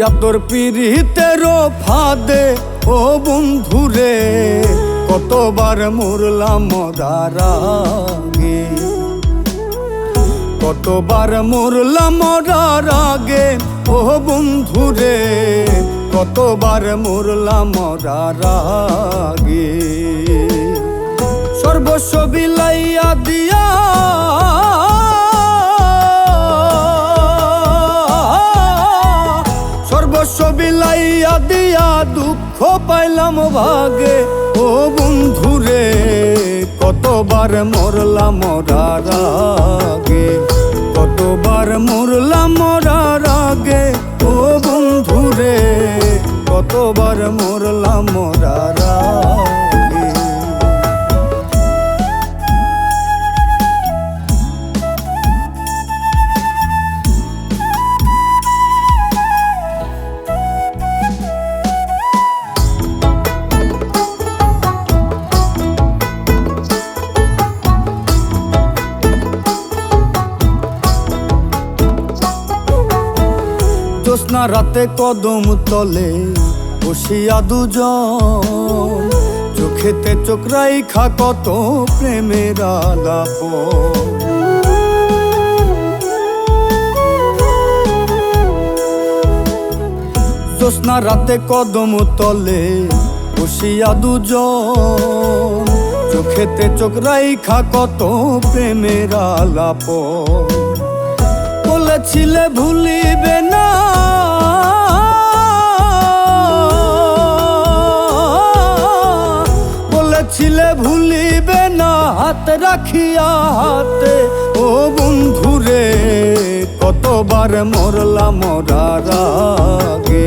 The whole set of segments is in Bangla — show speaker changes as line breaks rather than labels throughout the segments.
পড়িয়া তোর পিড়িতের ফাদে, ও বন্ধুরে, কতবার মরলাম মরার আগে। কতবার মরলাম মরার আগে, ও বন্ধুরে, কতবার মরলাম মরার আগে। সর্বস্ব বিলাইয়া দিয়া সর্বস্ব বিলাইয়া দিয়া দুঃখ পাইলাম ভাগে। ও বন্ধুরে, কতবার মরলাম মরার আগে। কতবার মরলাম মরার আগে। ও বন্ধুরে, কতবার মরলাম মরার আগে। জ্যোৎস্না রাতে কদম তলে বসিয়া দুজন। চোখেতে চোখরাই খা কত প্রেমের আলাপ জ্যোৎস্না রাতে কদম তলে বসিয়া দুজন। চোখেতে চোখরাই খা কত প্রেমের আলাপ বলেছিলে ভুলিবে হাত রাখিয়া হাতে। ও বন্ধুরে কতবার মরলাম মরার আগে।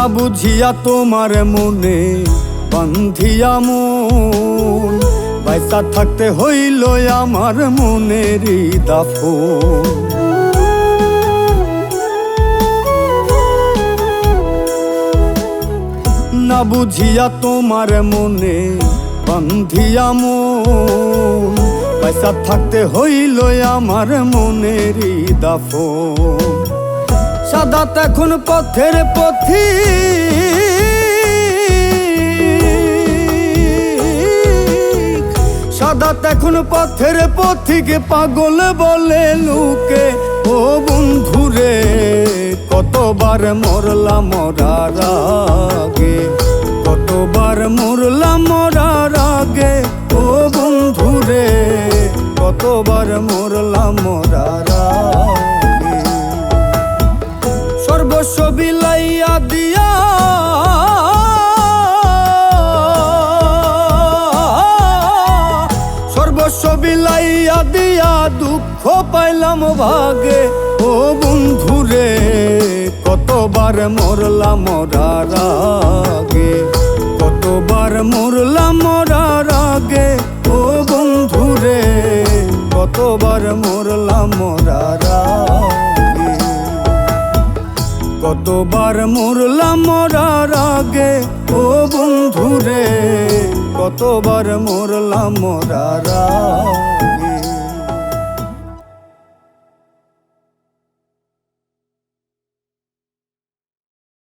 না বুঝিয়া তোমার মনে বান্ধিয়া মন। পয়সা থাকতে হইল আমার মনের দাফন। না বুঝিয়া তোমার মনে বান্ধিয়া মন। পয়সা থাকতে হইল আমার মনের দাফন। সাদা তখন পথের পথি। সাদা তখন পথের পথিকে পাগল বলে লুকে। ও বন্ধুরে, কতবার মরলাম মরার আগে? কতবার মরলাম মরার আগে? ও বন্ধুরে, কতবার মরলাম মরার দুঃখ পাইলাম ভাগে। ও বন্ধুরে, কতবার মরলাম মরার আগে কতবার মরলাম মরার আগে ও বন্ধুরে, কতবার মরলাম মরার আগে কতবার মরলাম মরার আগে ও বন্ধুরে, কতবার মরলাম মরার আগে